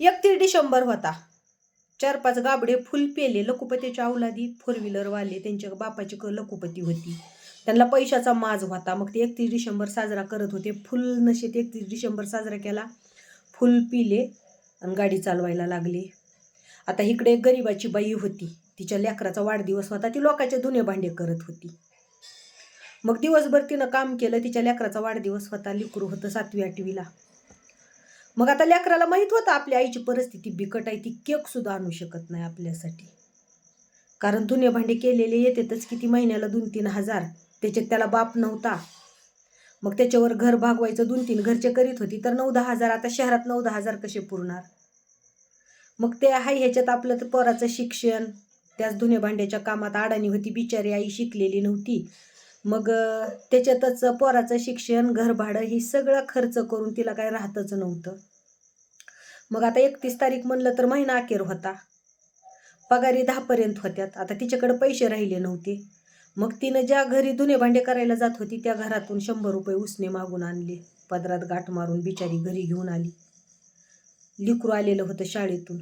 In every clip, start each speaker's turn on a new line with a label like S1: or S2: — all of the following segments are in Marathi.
S1: एकतीस डिसेंबर होता. चार पाच गाबडे फुल पेले लखुपतीच्या अवलादी फोर व्हीलरवाले त्यांच्या बापाची क लखुपती होती. त्यांना पैशाचा माज होता. मग ते एकतीस डिसेंबर साजरा करत होते. फुल नशेत एकतीस डिसेंबर साजरा केला. फुल पिले आणि गाडी चालवायला लागले. आता इकडे एक गरिबाची बाई होती. तिच्या लेकराचा वाढदिवस होता. ती लोकांचे धुणे भांडे करत होती. मग दिवसभर तिनं काम केलं. तिच्या लेकराचा वाढदिवस होता. लिकरू होतं सातवी आठवीला. मग आता लेकराला माहीत होतं आपल्या आईची परिस्थिती बिकट आहे ती केक सुद्धा आणू शकत नाही आपल्यासाठी. कारण धुणे भांडे केलेले येतेतच किती महिन्याला दोन तीन हजार. त्याच्यात त्याला बाप नव्हता. मग त्याच्यावर घर भागवायचं दोन तीन घरचे करीत होती तर नऊ दहा हजार आता शहरात नऊ दहा हजार कसे पुरणार? मग ते आहे ह्याच्यात आपलं तर पोराचं शिक्षण. त्याच धुणे भांड्याच्या कामात अडाणी होती बिचारी आई शिकलेली नव्हती. मग त्याच्यातच पोराचं शिक्षण घरभाडं ही सगळं खर्च करून तिला काय राहतच नव्हतं. मग आता एकतीस तारीख म्हणलं तर महिना अखेर होता. पगारी दहापर्यंत होत्यात. आता तिच्याकडे पैसे राहिले नव्हते. मग तिनं ज्या घरी धुणे भांडे करायला जात होती त्या घरातून शंभर रुपये उसने मागून आणले. पदरात गाठ मारून बिचारी घरी घेऊन आली. लिकरू आलेलं होतं शाळेतून.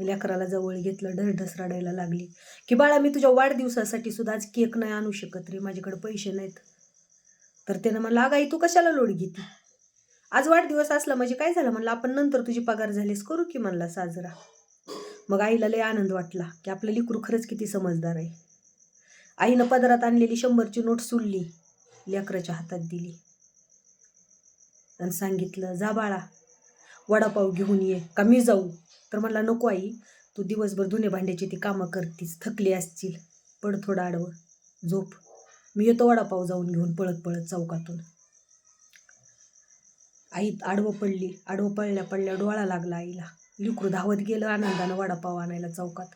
S1: लेकराला जवळ घेतलं ढसढस रडायला लागली. की बाळा मी तुझ्या वाढदिवसासाठी सुद्धा आज केक नाही आणू शकत रे माझ्याकडे पैसे नाहीत. तर त्यानं म्हणलं अगं आई तू कशाला लोड घेते? आज वाढदिवस असला म्हणजे काय झालं? म्हणलं आपण नंतर तुझी पगार झालीस करू की? म्हणला साजरा. मग आईला लय आनंद वाटला की आपलं लिकरू खरंच किती समजदार आहे. आईनं पदरात आणलेली शंभरची नोट सुलली लेकराच्या हातात दिली. आणि सांगितलं जा बाळा वडापाव घेऊन ये का मी जाऊ? तर म्हणला नको आई तू दिवसभर धुणे भांड्याची ती कामं करतीस थकली असतील पड थोडं आडवं झोप. मी येतो वडापाव जाऊन घेऊन पळत पळत चौकातून. आई आडवं पडली आडवं पडल्या पडल्या डोळा लागला आईला. लिकरू धावत गेलं आनंदानं वडापाव आणायला चौकात.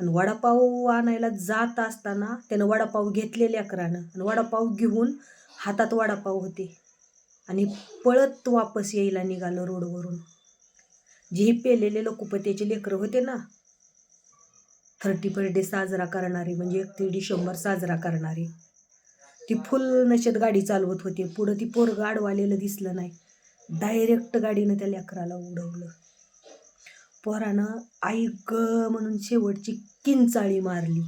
S1: आणि वडापाव आणायला जात असताना त्यानं वडापाव घेतलेल्या अकरानं आणि वडापाव घेऊन हातात वडापाव होते. आणि पळत वापस यायला निघालं रोडवरून. जे हे पेलेले लोकपतेचे लेकरं होते ना थर्टी बर्थडे साजरा करणारे म्हणजे एकतीस डिसेंबर साजरा करणारे ती फुल नशेत गाडी चालवत होते. पुढं ती पोरग गाडवालेलं दिसलं नाही. डायरेक्ट गाडीनं त्या लेकराला उडवलं. पोरानं आई ग म्हणून शेवटची किंचाळी मारली.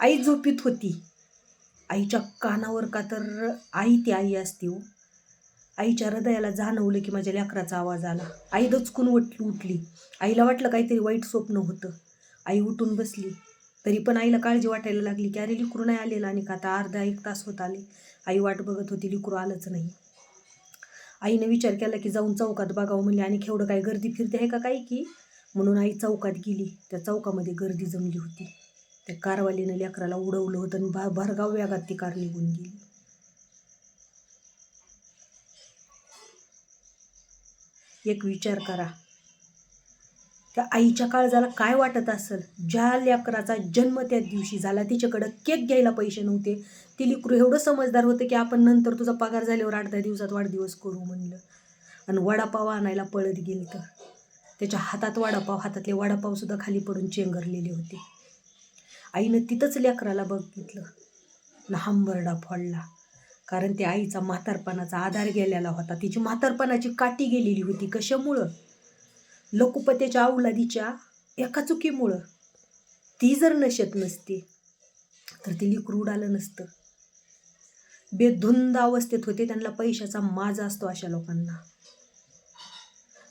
S1: आई झोपीत होती. आईच्या कानावर का तर आई ती आई असते हो. आईच्या हृदयाला जाणवलं की माझ्या लेकराचा आवाज आला. आई दचकून उठली उठली. आईला वाटलं काहीतरी वाईट स्वप्न होतं. आई उठून बसली. तरी पण आईला काळजी वाटायला लागली की अरे लिकरू नाही आलेलं. आणि का आता अर्धा एक तास होत आले. आई वाट बघत होती लिकरू आलंच नाही. आईने विचार केला की जाऊन चौकात बघावं. म्हणले आणि केवढं काय गर्दी फिरते आहे का काही की? म्हणून आई चौकात गेली. त्या चौकामध्ये गर्दी जमली होती. त्या कारवालीनं लेकराला उडवलं होतं आणि भा भरगाव वेगात ती कार निघून गेली. एक विचार करा. त्या आईच्या काळजाला काय वाटत असेल? ज्या लेकराचा जन्म त्या दिवशी झाला तिच्याकडं केक घ्यायला पैसे नव्हते. ती लेकरू एवढं समजदार होतं की आपण नंतर तुझा पगार झाल्यावर आठ दहा दिवसात वाढदिवस करू म्हणलं. आणि वडापाव आणायला पळत गेलं तर? त्याच्या हातात वडापाव हातातले वडापावसुद्धा खाली पडून चेंगरलेले होते. आईनं तिथंच लेकराला बघितलं. न हंबरडा फोडला. कारण त्या आईचा म्हातारपणाचा आधार गेलेला होता. तिची म्हातारपणाची काठी गेलेली होती कशामुळं? लोकपतेच्या औलादीच्या एका चुकीमुळं. ती जर नशेत नसते तर ती लिकरू उडालं नसतं. बेधुंद अवस्थेत होते त्यांना पैशाचा माज असतो अशा लोकांना.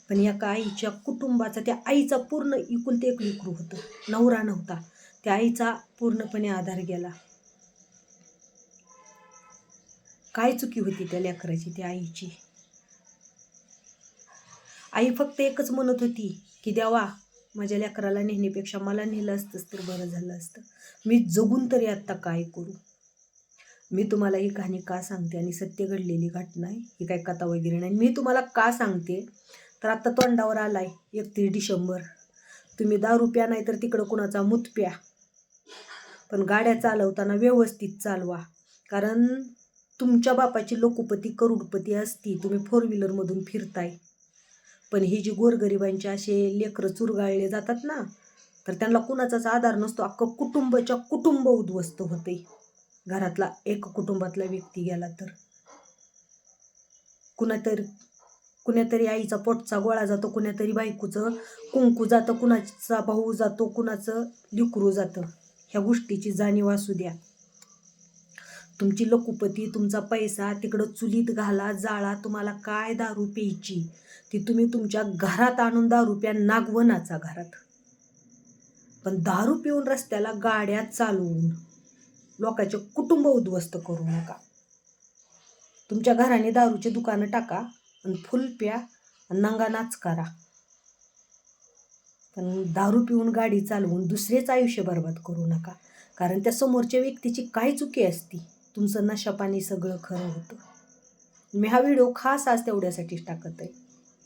S1: पण एका आईच्या कुटुंबाचा त्या आईचा पूर्ण इकुलते एक लिकरू होतं. नवरा नव्हता. त्या आईचा पूर्णपणे आधार गेला. काय चुकी होती त्या लेकराची त्या आईची? आई फक्त एकच म्हणत होती की देवा माझ्या लेकराला नेहण्यापेक्षा मला नेलं असतंच तर बरं झालं असतं. मी जगून तरी आत्ता काय करू? मी तुम्हाला ही कहाणी का सांगते आणि सत्य घडलेली घटना आहे? ही काय कथा वगैरे नाही. मी तुम्हाला का सांगते? तर आत्ता तोंडावर आला आहे एकतीस डिसेंबर. तुम्ही दारू प्या नाही तर तिकडं कुणाचा मूत प्या पण गाड्या चालवताना व्यवस्थित चालवा. कारण तुमच्या बापाची लोकपती करोडपती असती तुम्ही फोर व्हीलरमधून फिरताय. पण ही जी गोरगरिबांचे असे लेकरं चुरगाळले जातात ना तर त्यांना कुणाचाच आधार नसतो. अख्खं कुटुंबाच्या कुटुंब उद्ध्वस्त होते. घरातला एक कुटुंबातला व्यक्ती गेला तर. कुणातरी कुण्यातरी आईचा पोटचा गोळा जातो कुण्यातरी बायकोचं कुंकू जातं कुणाचा भाऊ जातो कुणाचं लिकरू जातं. ह्या गोष्टीची जाणीव असू द्या. तुमची लकुपती तुमचा पैसा तिकडं चुलीत घाला जाळा तुम्हाला काय दारू प्यायची? ती तुम्ही तुमच्या घरात आणून दारू प्या नागवनाचा घरात. पण दारू पिऊन रस्त्याला गाड्या चालवून लोकांचे कुटुंब उद्ध्वस्त करू नका. तुमच्या घराने दारूचे दुकानं टाका आणि फुल प्या आणि नंगा नाच करा. पण दारू पिऊन गाडी चालवून दुसरेच आयुष्य बर्बाद करू नका कारण त्या समोरच्या व्यक्तीची काय चुकी असती? तुमचं नशापाणी सगळं खरं होतं. मी हा व्हिडिओ खास आज तेवढ्यासाठीच टाकत आहे.